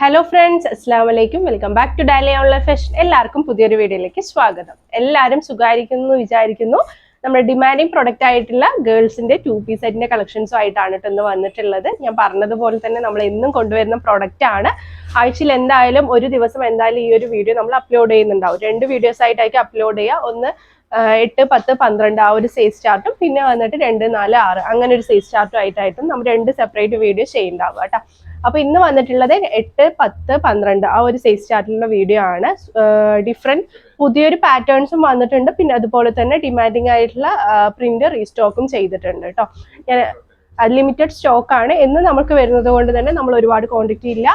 Hello friends അസ്സാം വലൈക്കും welcome back to Dolly online fashion എല്ലാവർക്കും പുതിയൊരു വീഡിയോയിലേക്ക് സ്വാഗതം. എല്ലാവരും സുഖമായിരിക്കുന്നു വിചാരിക്കുന്നു. നമ്മുടെ ഡിമാൻഡിങ് പ്രൊഡക്റ്റ് ആയിട്ടുള്ള ഗേൾസിന്റെ ടു പീസ് സെറ്റിന്റെ കളക്ഷൻസും ആയിട്ടാണ് ഇന്ന് വന്നിട്ടുള്ളത്. ഞാൻ പറഞ്ഞതുപോലെ തന്നെ നമ്മൾ എന്നും കൊണ്ടുവരുന്ന പ്രൊഡക്റ്റ് ആണ്. ആഴ്ചയിൽ എന്തായാലും ഒരു ദിവസം എന്തായാലും ഈ ഒരു വീഡിയോ നമ്മൾ അപ്ലോഡ് ചെയ്യുന്നുണ്ടാവും. രണ്ട് വീഡിയോസ് ആയിട്ടായിരിക്കും അപ്ലോഡ് ചെയ്യുക. ഒന്ന് എട്ട് പത്ത് പന്ത്രണ്ട് ആ ഒരു സൈസ് ചാർട്ടും പിന്നെ വന്നിട്ട് രണ്ട് നാല് ആറ് അങ്ങനെ ഒരു സൈസ് ചാർട്ടും ആയിട്ടായിട്ടും നമ്മൾ രണ്ട് സെപ്പറേറ്റ് വീഡിയോ ചെയ്യുന്നുണ്ടാവുക കേട്ടോ അപ്പൊ ഇന്ന് വന്നിട്ടുള്ളത് എട്ട് പത്ത് പന്ത്രണ്ട് ആ ഒരു സൈസ് ചാർട്ടിലുള്ള വീഡിയോ ആണ്. ഡിഫറെന്റ് പുതിയൊരു പാറ്റേൺസും വന്നിട്ടുണ്ട്. പിന്നെ അതുപോലെ തന്നെ ഡിമാൻഡിങ് ആയിട്ടുള്ള പ്രിന്റ് റീസ്റ്റോക്കും ചെയ്തിട്ടുണ്ട് കേട്ടോ ഞാൻ ലിമിറ്റഡ് സ്റ്റോക്ക് ആണ്. എന്ന് നമുക്ക് വരുന്നത് കൊണ്ട് തന്നെ നമ്മൾ ഒരുപാട് ക്വാണ്ടിറ്റി ഇല്ല.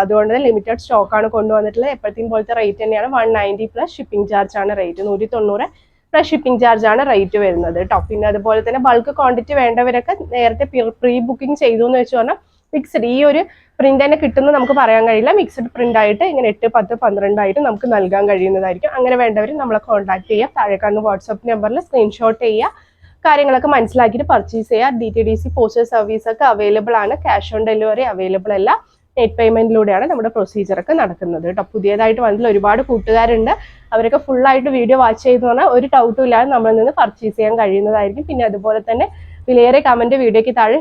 അതുകൊണ്ട് തന്നെ ലിമിറ്റഡ് സ്റ്റോക്ക് ആണ് കൊണ്ടുവന്നിട്ടുള്ളത്. എപ്പോഴത്തെയും പോലത്തെ റേറ്റ് തന്നെയാണ്. One ninety plus shipping charge ആണ് റേറ്റ് നൂറ്റി തൊണ്ണൂറ് പ്ലസ് ഷിപ്പിംഗ് ചാർജ് ആണ് റേറ്റ് വരുന്നത് കേട്ടോ പിന്നെ അതുപോലെ തന്നെ ബൾക്ക് ക്വാണ്ടിറ്റി വേണ്ടവരൊക്കെ നേരത്തെ പ്രീ ബുക്കിംഗ് ചെയ്തു എന്ന് വെച്ച് പറഞ്ഞാൽ ഫിക്സ്ഡ് ഈ ഒരു പ്രിന്റ് തന്നെ കിട്ടുന്നത് നമുക്ക് പറയാൻ കഴിയില്ല. മിക്സഡ് പ്രിന്റ് ആയിട്ട് ഇങ്ങനെ എട്ട് പത്ത് പന്ത്രണ്ടായിട്ട് നമുക്ക് നൽകാൻ കഴിയുന്നതായിരിക്കും. അങ്ങനെ വേണ്ടവർ നമ്മളെ കോൺടാക്ട് ചെയ്യുക താഴെ കാണുന്ന വാട്സപ്പ് നമ്പറിൽ സ്ക്രീൻഷോട്ട് ചെയ്യുക. കാര്യങ്ങളൊക്കെ മനസ്സിലാക്കിയിട്ട് പർച്ചേസ് ചെയ്യുക. D T D C postal service ഒക്കെ അവൈലബിൾ ആണ്. ക്യാഷ് ഓൺ ഡെലിവറി അവൈലബിൾ അല്ല. നെറ്റ് പേയ്മെന്റിലൂടെയാണ് നമ്മുടെ പ്രൊസീജിയർ ഒക്കെ നടക്കുന്നത് കേട്ടോ. പുതിയതായിട്ട് വന്നതിൽ ഒരുപാട് കൂട്ടുകാരുണ്ട്. അവരൊക്കെ ഫുൾ ആയിട്ട് വീഡിയോ വാച്ച് ചെയ്തു പറഞ്ഞാൽ ഒരു ഡൗട്ടും ഇല്ലാതെ നമ്മളിൽ നിന്ന് പർച്ചേസ് ചെയ്യാൻ കഴിയുന്നതായിരിക്കും. പിന്നെ അതുപോലെ തന്നെ വിലയേറെ കമന്റ് വീഡിയോക്ക് താഴെ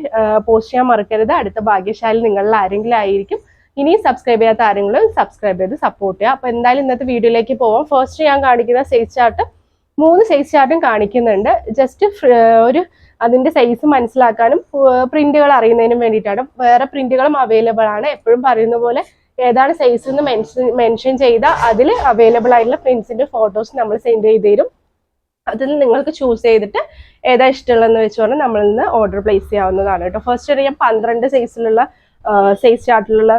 പോസ്റ്റ് ചെയ്യാൻ മറക്കരുത്. അടുത്ത ഭാഗ്യശാലി നിങ്ങളിൽ ആരെങ്കിലും ആയിരിക്കും. ഇനിയും സബ്സ്ക്രൈബ് ചെയ്യാത്ത ആരെങ്കിലും സബ്സ്ക്രൈബ് ചെയ്ത് സപ്പോർട്ട് ചെയ്യുക. അപ്പോൾ എന്തായാലും ഇന്നത്തെ വീഡിയോയിലേക്ക് പോവാം. ഫസ്റ്റ് ഞാൻ കാണിക്കുന്ന സൈസ് ചാർട്ട് മൂന്ന് സൈസ് ചാർട്ടും കാണിക്കുന്നുണ്ട്. ജസ്റ്റ് ഒരു അതിന്റെ സൈസ് മനസ്സിലാക്കാനും പ്രിന്റുകൾ അറിയുന്നതിനും വേണ്ടിയിട്ടാണ്. വേറെ പ്രിന്റുകളും അവൈലബിൾ ആണ്. എപ്പോഴും പറയുന്ന പോലെ ഏതാണ് സൈസ് എന്ന് മെൻഷൻ മെൻഷൻ ചെയ്താൽ അതിൽ അവൈലബിൾ ആയിട്ടുള്ള പ്രിന്റ്സിന്റെ ഫോട്ടോസ് നമ്മൾ സെൻഡ് ചെയ്ത് തരും. അതിൽ നിങ്ങൾക്ക് ചൂസ് ചെയ്തിട്ട് ഏതാ ഇഷ്ടമുള്ളതെന്ന് വെച്ച് പറഞ്ഞാൽ നമ്മളിൽ നിന്ന് ഓർഡർ പ്ലേസ് ചെയ്യാവുന്നതാണ് കേട്ടോ. ഫസ്റ്റ് ഞാൻ പന്ത്രണ്ട് സൈസിലുള്ള സൈസ് ചാർട്ടിലുള്ള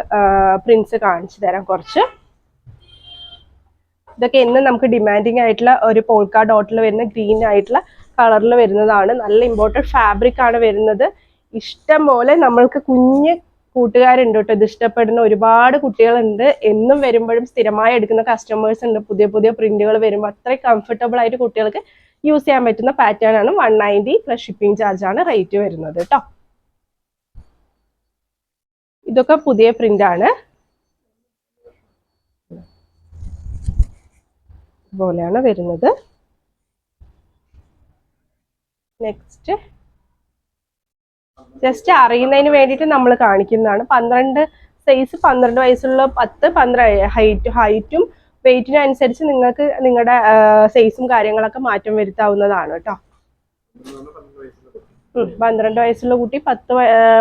പ്രിന്റ്സ് കാണിച്ചു തരാം കുറച്ച്. ഇതൊക്കെ എന്നും നമുക്ക് ഡിമാൻഡിങ് ആയിട്ടുള്ള ഒരു പോൾക്കാ ഡോട്ടിൽ വരുന്ന ഗ്രീൻ ആയിട്ടുള്ള കളറിൽ വരുന്നതാണ്. നല്ല ഇമ്പോർട്ടന്റ് ഫാബ്രിക് ആണ് വരുന്നത്. ഇഷ്ടം പോലെ നമ്മൾക്ക് കുഞ്ഞ് കൂട്ടുകാരുണ്ട് കേട്ടോ. ഇത് ഇഷ്ടപ്പെടുന്ന ഒരുപാട് കുട്ടികളുണ്ട്. എന്നും വരുമ്പോഴും സ്ഥിരമായി എടുക്കുന്ന കസ്റ്റമേഴ്സ് ഉണ്ട്. പുതിയ പുതിയ പ്രിന്റുകൾ വരുമ്പോൾ അത്രയും കംഫർട്ടബിൾ ആയിട്ട് കുട്ടികൾക്ക് യൂസ് ചെയ്യാൻ പറ്റുന്ന പാറ്റേൺ ആണ് one ninety plus shipping charge ആണ് റേറ്റ് വരുന്നത് കേട്ടോ ഇതൊക്കെ പുതിയ പ്രിന്റ് ആണ്. ഇതുപോലെയാണ് വരുന്നത്. നെക്സ്റ്റ് ജസ്റ്റ് അറിയുന്നതിന് വേണ്ടിയിട്ട് നമ്മൾ കാണിക്കുന്നതാണ്. പന്ത്രണ്ട് സൈസ് പന്ത്രണ്ട് വയസ്സുള്ള പത്ത് പന്ത്രണ്ട് ഹൈറ്റ് ഹൈറ്റും വെയിറ്റിനും അനുസരിച്ച് നിങ്ങൾക്ക് നിങ്ങളുടെ സൈസും കാര്യങ്ങളൊക്കെ മാറ്റം വരുത്താവുന്നതാണ് കേട്ടോ. പന്ത്രണ്ട് വയസ്സുള്ള കുട്ടി പത്ത്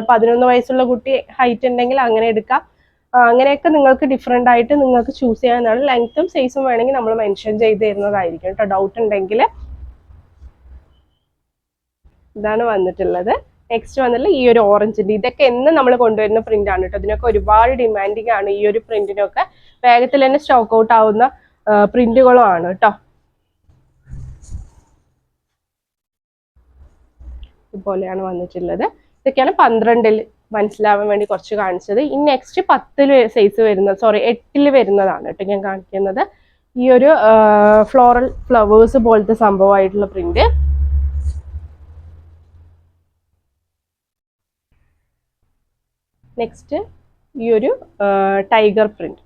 പതിനൊന്ന് വയസ്സുള്ള കുട്ടി ഹൈറ്റ് ഉണ്ടെങ്കിൽ അങ്ങനെ എടുക്കാം. അങ്ങനെയൊക്കെ നിങ്ങൾക്ക് ഡിഫറെന്റ് ആയിട്ട് നിങ്ങൾക്ക് ചൂസ് ചെയ്യാനാണ് ലെങ്ത്തും സൈസും വേണമെങ്കിൽ നമ്മൾ മെൻഷൻ ചെയ്ത് തരുന്നതായിരിക്കും കേട്ടോ. ഡൗട്ട് ഉണ്ടെങ്കിൽ ഇതാണ് വന്നിട്ടുള്ളത്. നെക്സ്റ്റ് വന്നിട്ടുള്ള ഈ ഒരു ഓറഞ്ചിന്റെ ഇതൊക്കെ എന്ന് നമ്മൾ കൊണ്ടുവരുന്ന പ്രിന്റ് ആണ് കേട്ടോ. ഇതിനൊക്കെ ഒരുപാട് ഡിമാൻഡിങ് ആണ് ഈ ഒരു പ്രിന്റിനൊക്കെ വേഗത്തിൽ തന്നെ സ്റ്റോക്ക് ഔട്ട് ആവുന്ന പ്രിന്റുകളും ആണ് കേട്ടോ. ഇതുപോലെയാണ് വന്നിട്ടുള്ളത്. ഇതൊക്കെയാണ് പന്ത്രണ്ടിൽ മനസ്സിലാവാൻ വേണ്ടി കുറച്ച് കാണിച്ചത്. ഈ നെക്സ്റ്റ് പത്തിൽ സൈസ് വരുന്നത് സോറി എട്ടിൽ വരുന്നതാണ് കേട്ടോ ഞാൻ കാണിക്കുന്നത്. ഈ ഒരു ഫ്ലോറൽ ഫ്ലവേഴ്സ് പോലത്തെ സംഭവമായിട്ടുള്ള പ്രിന്റ് നെക്സ്റ്റ് ഈ ഒരു ടൈഗർ പ്രിന്റ്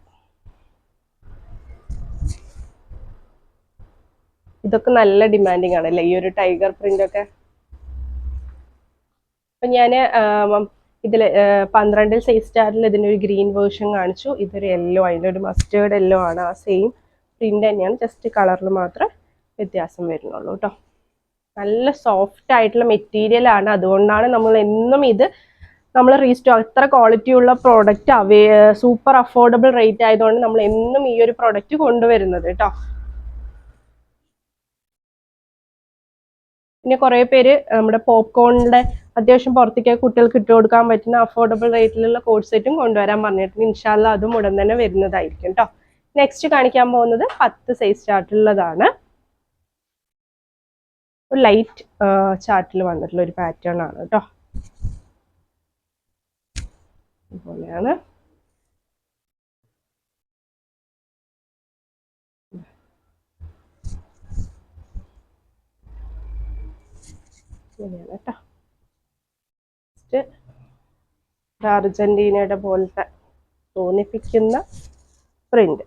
ഇതൊക്കെ നല്ല ഡിമാൻഡിങ് ആണല്ലേ ഈ ഒരു ടൈഗർ പ്രിന്റ് ഒക്കെ. അപ്പൊ ഞാൻ ഇതിൽ പന്ത്രണ്ടിൽ സൈസ് സ്റ്റാറിൽ ഇതിന്റെ ഒരു ഗ്രീൻ വേർഷൻ കാണിച്ചു. ഇതൊരു യെല്ലോ അതിന്റെ ഒരു മസ്റ്റേർഡ് യെല്ലോ ആണ്. ആ സെയിം പ്രിന്റ് തന്നെയാണ്. ജസ്റ്റ് കളറിൽ മാത്രം വ്യത്യാസം വരുന്നുള്ളൂ കേട്ടോ നല്ല സോഫ്റ്റ് ആയിട്ടുള്ള മെറ്റീരിയൽ ആണ്. അതുകൊണ്ടാണ് നമ്മൾ എന്നും ഇത് നമ്മൾ റീസ്റ്റോ അത്ര ക്വാളിറ്റി ഉള്ള പ്രോഡക്റ്റ് അവേ സൂപ്പർ അഫോർഡബിൾ റേറ്റ് ആയതുകൊണ്ട് നമ്മൾ എന്നും ഈ ഒരു പ്രോഡക്റ്റ് കൊണ്ടുവരുന്നത് കേട്ടോ പിന്നെ കുറേ പേര് നമ്മുടെ പോപ്കോണിന്റെ അത്യാവശ്യം പുറത്തേക്ക് കുട്ടികൾക്ക് ഇട്ട് കൊടുക്കാൻ പറ്റുന്ന അഫോർഡബിൾ റേറ്റിലുള്ള കോഡ് സെറ്റും കൊണ്ടുവരാൻ പറഞ്ഞിട്ടുണ്ട്. ഇൻഷാല്ല അതും ഉടൻ തന്നെ വരുന്നതായിരിക്കും കേട്ടോ നെക്സ്റ്റ് കാണിക്കാൻ പോകുന്നത് പത്ത് സൈസ് ചാർട്ടിലുള്ളതാണ് ഒരു ലൈറ്റ് ചാർട്ടിൽ വന്നിട്ടുള്ള ഒരു പാറ്റേൺ ആണ് കേട്ടോ ഇതുപോലെയാണ്. അർജന്റീനയുടെ പോലത്തെ തോന്നിപ്പിക്കുന്ന പ്രിന്റ്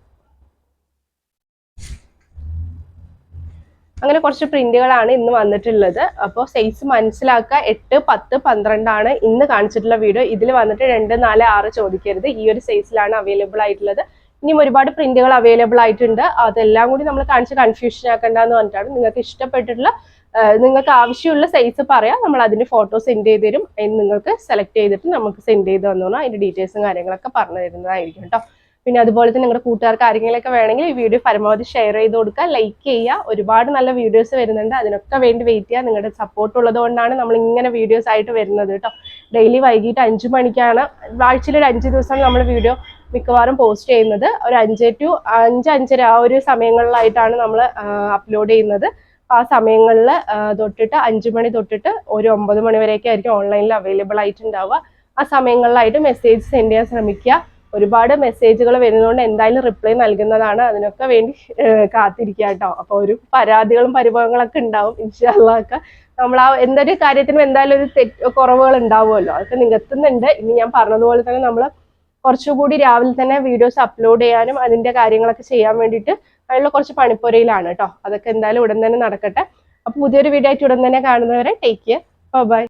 അങ്ങനെ കുറച്ച് പ്രിന്റുകളാണ് ഇന്ന് വന്നിട്ടുള്ളത്. അപ്പോൾ സൈസ് മനസ്സിലാക്കുക. എട്ട് പത്ത് പന്ത്രണ്ടാണ് ഇന്ന് കാണിച്ചിട്ടുള്ള വീഡിയോ. ഇതിൽ വന്നിട്ട് രണ്ട് നാല് ആറ് ചോദിക്കരുത്. ഈ ഒരു സൈസിലാണ് അവൈലബിൾ ആയിട്ടുള്ളത്. ഇനിയും ഒരുപാട് പ്രിന്റുകൾ അവൈലബിൾ ആയിട്ടുണ്ട്. അതെല്ലാം കൂടി നമ്മൾ കാണിച്ച് കൺഫ്യൂഷൻ ആക്കണ്ടെന്ന് പറഞ്ഞിട്ടാണ് നിങ്ങൾക്ക് ഇഷ്ടപ്പെട്ടിട്ടുള്ള നിങ്ങൾക്ക് ആവശ്യമുള്ള സൈസ് പറയാം. നമ്മൾ അതിന്റെ ഫോട്ടോ സെൻഡ് ചെയ്ത് തരും. നിങ്ങൾക്ക് സെലക്ട് ചെയ്തിട്ട് നമുക്ക് സെൻഡ് ചെയ്ത് തന്നോളാം. അതിന്റെ ഡീറ്റെയിൽസും കാര്യങ്ങളൊക്കെ പറഞ്ഞു തരുന്നതായിരിക്കും കേട്ടോ. പിന്നെ അതുപോലെ തന്നെ നിങ്ങളുടെ കൂട്ടുകാർക്ക് ആരെങ്കിലുമൊക്കെ വേണമെങ്കിൽ ഈ വീഡിയോ പരമാവധി ഷെയർ ചെയ്ത് കൊടുക്കുക ലൈക്ക് ചെയ്യുക. ഒരുപാട് നല്ല വീഡിയോസ് വരുന്നുണ്ട്. അതിനൊക്കെ വേണ്ടി വെയിറ്റ് ചെയ്യുക. നിങ്ങളുടെ സപ്പോർട്ട് ഉള്ളതുകൊണ്ടാണ് നമ്മൾ ഇങ്ങനെ വീഡിയോസ് ആയിട്ട് വരുന്നത് കേട്ടോ. ഡെയിലി വൈകിട്ട് അഞ്ച് മണിക്കാണ്. ആഴ്ചയിൽ ഒരു അഞ്ച് ദിവസം നമ്മൾ വീഡിയോ മിക്കവാറും പോസ്റ്റ് ചെയ്യുന്നത്. ഒരു അഞ്ച് ടു അഞ്ച് അഞ്ചര ആ ഒരു സമയങ്ങളിലായിട്ടാണ് നമ്മൾ അപ്ലോഡ് ചെയ്യുന്നത്. ആ സമയങ്ങളിൽ തൊട്ടിട്ട് അഞ്ച് മണി തൊട്ടിട്ട് ഒരു ഒമ്പത് മണി വരെയൊക്കെ ആയിരിക്കും ഓൺലൈനിൽ അവൈലബിൾ ആയിട്ടുണ്ടാവുക. ആ സമയങ്ങളിലായിട്ട് മെസ്സേജ് സെൻഡ് ചെയ്യാൻ ശ്രമിക്കുക. ഒരുപാട് മെസ്സേജുകൾ വരുന്നതുകൊണ്ട് എന്തായാലും റിപ്ലൈ നൽകുന്നതാണ്. അതിനൊക്കെ വേണ്ടി കാത്തിരിക്കുക കേട്ടോ. അപ്പോൾ ഒരു പരാതികളും പരിഭവങ്ങളൊക്കെ ഉണ്ടാവും ഇൻഷാല്ലൊക്കെ നമ്മൾ ആ എന്തൊരു കാര്യത്തിനും എന്തായാലും ഒരു തെറ്റ് കുറവുകൾ ഉണ്ടാവുമല്ലോ. അതൊക്കെ നികത്തുന്നുണ്ട്. ഇനി ഞാൻ പറഞ്ഞതുപോലെ തന്നെ നമ്മൾ കുറച്ചുകൂടി രാവിലെ തന്നെ വീഡിയോസ് അപ്ലോഡ് ചെയ്യാനും അതിന്റെ കാര്യങ്ങളൊക്കെ ചെയ്യാൻ വേണ്ടിയിട്ട് അതിനുള്ള കുറച്ച് പണിപ്പുരയിലാണ് കേട്ടോ. അതൊക്കെ എന്തായാലും ഉടൻ തന്നെ നടക്കട്ടെ. അപ്പൊ പുതിയൊരു വീഡിയോ ആയിട്ട് ഉടൻ തന്നെ കാണുന്നവരെ ടേക്ക് കെയർ ബൈ